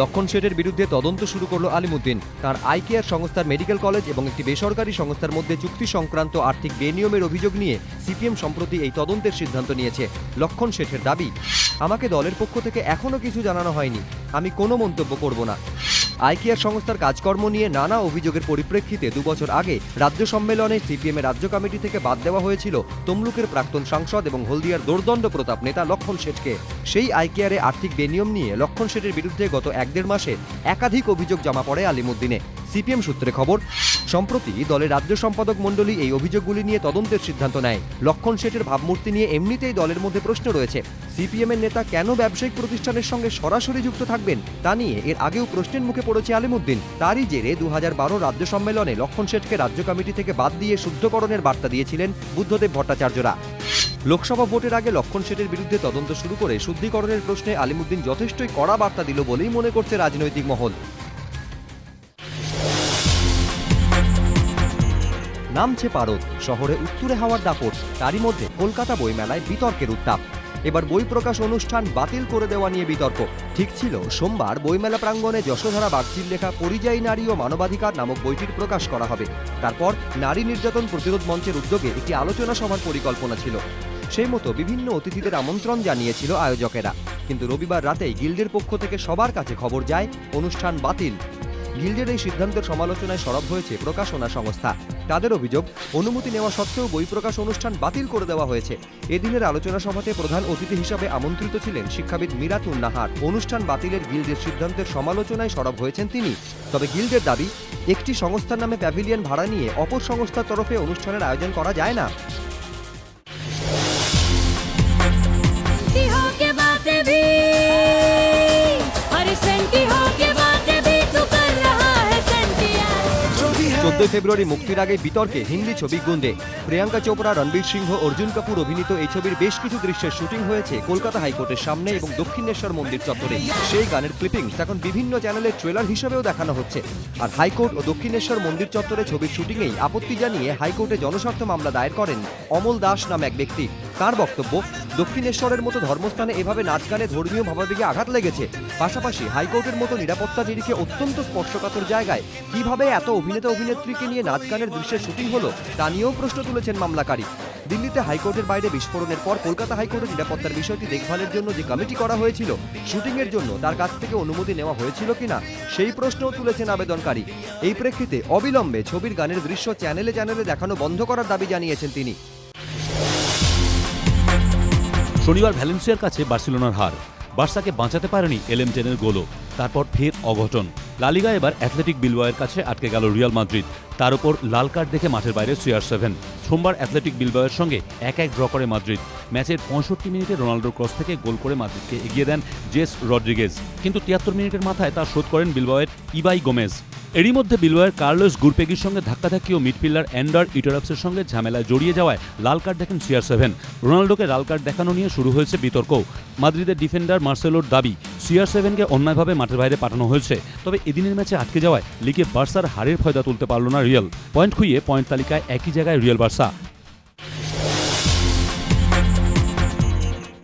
লক্ষণ শেঠের বিরুদ্ধে তদন্ত শুরু করল আলিমুদ্দিন। তার আইকেয়ার সংস্থার মেডিকেল কলেজ এবং একটি বেসরকারি সংস্থার মধ্যে চুক্তি সংক্রান্ত আর্থিক বেনিয়মের অভিযোগ নিয়ে সিপিএম সম্প্রতি এই তদন্তের সিদ্ধান্ত নিয়েছে, লক্ষণ শেঠের দাবি। আমাকে দলের পক্ষ থেকে এখনও কিছু জানানো হয়নি। আমি কোনো মন্তব্য করব না। আইকেয়ার সংস্থার কাজকর্ম নিয়ে নানা অভিযোগের পরিপ্রেক্ষিতে দুবছর আগে রাজ্য সম্মেলনে সিপিএম এর রাজ্য কমিটি থেকে বাদ দেওয়া হয়েছিল তমলুকের প্রাক্তন সাংসদ এবং হলদিয়ার দোর্দণ্ড প্রতাপ নেতা লক্ষণ শেঠকে। সেই আইকিয়ারে আর্থিক বেনিয়ম নিয়ে লক্ষণ শেঠের বিরুদ্ধে গত এক দেড় মাসে একাধিক অভিযোগ জমা পড়ে আলিমুদ্দিনে। সিপিএম সূত্রে খবর সম্প্রতি দলের রাজ্য সম্পাদক মণ্ডলী এই অভিযোগগুলি নিয়ে তদন্তের সিদ্ধান্ত নেয়। লক্ষণ শেঠের ভাবমূর্তি নিয়ে এমনিতেই দলের মধ্যে প্রশ্ন রয়েছে। সিপিএম এর নেতা কেন ব্যবসায়িক প্রতিষ্ঠানের সঙ্গে সরাসরি যুক্ত থাকবেন তা নিয়ে এর আগেও প্রশ্নের মুখে পড়েছে আলিমুদ্দিন। তারই জেরে দু হাজার বারো রাজ্য সম্মেলনে লক্ষণ শেঠকে রাজ্য কমিটি থেকে বাদ দিয়ে শুদ্ধকরণের বার্তা দিয়েছিলেন বুদ্ধদেব ভট্টাচার্যরা। লোকসভা ভোটের আগে লক্ষণ শেঠের বিরুদ্ধে তদন্ত শুরু করে শুদ্ধিকরণের প্রশ্নে আলিমুদ্দিন যথেষ্টই কড়া বার্তা দিল বলেই মনে করছে রাজনৈতিক মহল। নামছে পারদ। শহরে উত্তুরে হাওয়ার দাপট। তারই মধ্যে কলকাতা বইমেলায় বিতর্কের উত্তাপ। এবার বই প্রকাশ অনুষ্ঠান বাতিল করে দেওয়া নিয়ে বিতর্ক। ঠিক ছিল, সোমবার বইমেলা প্রাঙ্গণে যশোধারা বাগচির লেখা পরিযায়ী নারী ও মানবাধিকার নামক বইটির প্রকাশ করা হবে। তারপর নারী নির্যাতন প্রতিরোধ মঞ্চের উদ্যোগে একটি আলোচনা সভার পরিকল্পনা ছিল। সেই মতো বিভিন্ন অতিথিদের আমন্ত্রণ জানিয়েছিল আয়োজকেরা। কিন্তু রবিবার রাতেই গিল্ডের পক্ষ থেকে সবার কাছে খবর যায়, অনুষ্ঠান বাতিল। গিল্ডের এই সিদ্ধান্তের সমালোচনায় সরব হয়েছে প্রকাশনা সংস্থা। তাদের অভিযোগ, অনুমতি নেওয়া সত্ত্বেও বই প্রকাশ অনুষ্ঠান বাতিল করে দেওয়া হয়েছে। এদিনের আলোচনা সভাতে প্রধান অতিথি হিসাবে আমন্ত্রিত ছিলেন শিক্ষাবিদ মিরাতুন নাহার। অনুষ্ঠান বাতিলের গিল্ডের সিদ্ধান্তের সমালোচনায় সরব হয়েছেন তিনি। তবে গিল্ডের দাবি, একটি সংস্থার নামে প্যাভিলিয়ন ভাড়া নিয়ে অপর সংস্থার তরফে অনুষ্ঠানের আয়োজন করা যায় না। চোদ্দই ফেব্রুয়ারি মুক্তির আগে বিতর্কে হিন্দি ছবি গুন্ডে প্রিয়াঙ্কা চোপড়া, রণবীর সিংহ, অর্জুন কাপুর অভিনীত এই ছবির বেশ কিছু দৃশ্যের শুটিং হয়েছে কলকাতা হাইকোর্টের সামনে এবং দক্ষিণেশ্বর মন্দির চত্বরে। সেই গানের ক্লিপিংস এখন বিভিন্ন চ্যানেলে ট্রেলার হিসেবেও দেখানো হচ্ছে। আর হাইকোর্ট ও দক্ষিণেশ্বর মন্দির চত্বরে ছবির শুটিংয়েই আপত্তি জানিয়ে হাইকোর্টে জনস্বার্থ মামলা দায়ের করেন অমল দাস নামে এক ব্যক্তি। তার বক্তব্য, দক্ষিণেশ্বরের মতো ধর্মস্থানে এভাবে নাচ গানে ধর্মীয় ভাবাবেগে আঘাত লেগেছে। পাশাপাশি হাইকোর্টের মতো নিরাপত্তা নিরিখে অত্যন্ত স্পর্শকাতর জায়গায় কীভাবে এত অভিনেতা অভিনেত্রীকে নিয়ে নাচ গানের দৃশ্যের শুটিং হলো, তা নিয়েও প্রশ্ন তুলেছেন মামলাকারী। দিল্লিতে হাইকোর্টের বাইরে বিস্ফোরণের পর কলকাতা হাইকোর্টের নিরাপত্তার বিষয়টি দেখভালের জন্য যে কমিটি করা হয়েছিল, শুটিংয়ের জন্য তার কাছ থেকে অনুমতি নেওয়া হয়েছিল কিনা, সেই প্রশ্নও তুলেছেন আবেদনকারী। এই প্রেক্ষিতে অবিলম্বে ছবির গানের দৃশ্য চ্যানেলে চ্যানেলে দেখানো বন্ধ করার দাবি জানিয়েছেন তিনি। শনিবার ভ্যালেন্সিয়ার কাছে বার্সেলোনার হার। বার্সাকে বাঁচাতে পারেনি এলএম টেনের গোলও। তারপর ফের অঘটন। লালিগা এবার অ্যাথলেটিক বিলবায়ের কাছে আটকে গেল রিয়াল মাদ্রিদ। তার উপর লাল কার্ড দেখে মাঠের বাইরে সুয়ার সেভেন। সোমবার অ্যাথলেটিক বিলবায়ের সঙ্গে এক এক ড্র করে মাদ্রিদ। ম্যাচের পঁয়ষট্টি মিনিটে রোনাল্ডোর ক্রস থেকে গোল করে মাদ্রিদকে এগিয়ে দেন জেস রড্রিগেজ। কিন্তু তিয়াত্তর মিনিটের মাথায় তা শোধ করেন বিলবায়ের ইবাই গোমেজ। এরই মধ্যে বিলওয়ার কার্লোস গুরপেগির সঙ্গে ধাক্কাধাক্কি ও মিডফিল্ডার অ্যান্ডার ইটারপসের সঙ্গে ঝামেলায় জড়িয়ে যাওয়ায় লাল কার্ড দেখেন সিআর সেভেন। রোনাল্ডোকে লাল কার্ড দেখানো নিয়ে শুরু হয়েছে বিতর্ক মাদ্রিদের ডিফেন্ডার মার্সেলোর দাবি, সিআর সেভেনকে অন্যায়ভাবে মাঠের বাইরে পাঠানো হয়েছে। তবে এদিনের ম্যাচে আটকে যাওয়ায় লিগে বার্সার হারের ফয়দা তুলতে পারল না রিয়াল। পয়েন্ট খুইয়ে পয়েন্ট তালিকায় একই জায়গায় রিয়াল বার্সা।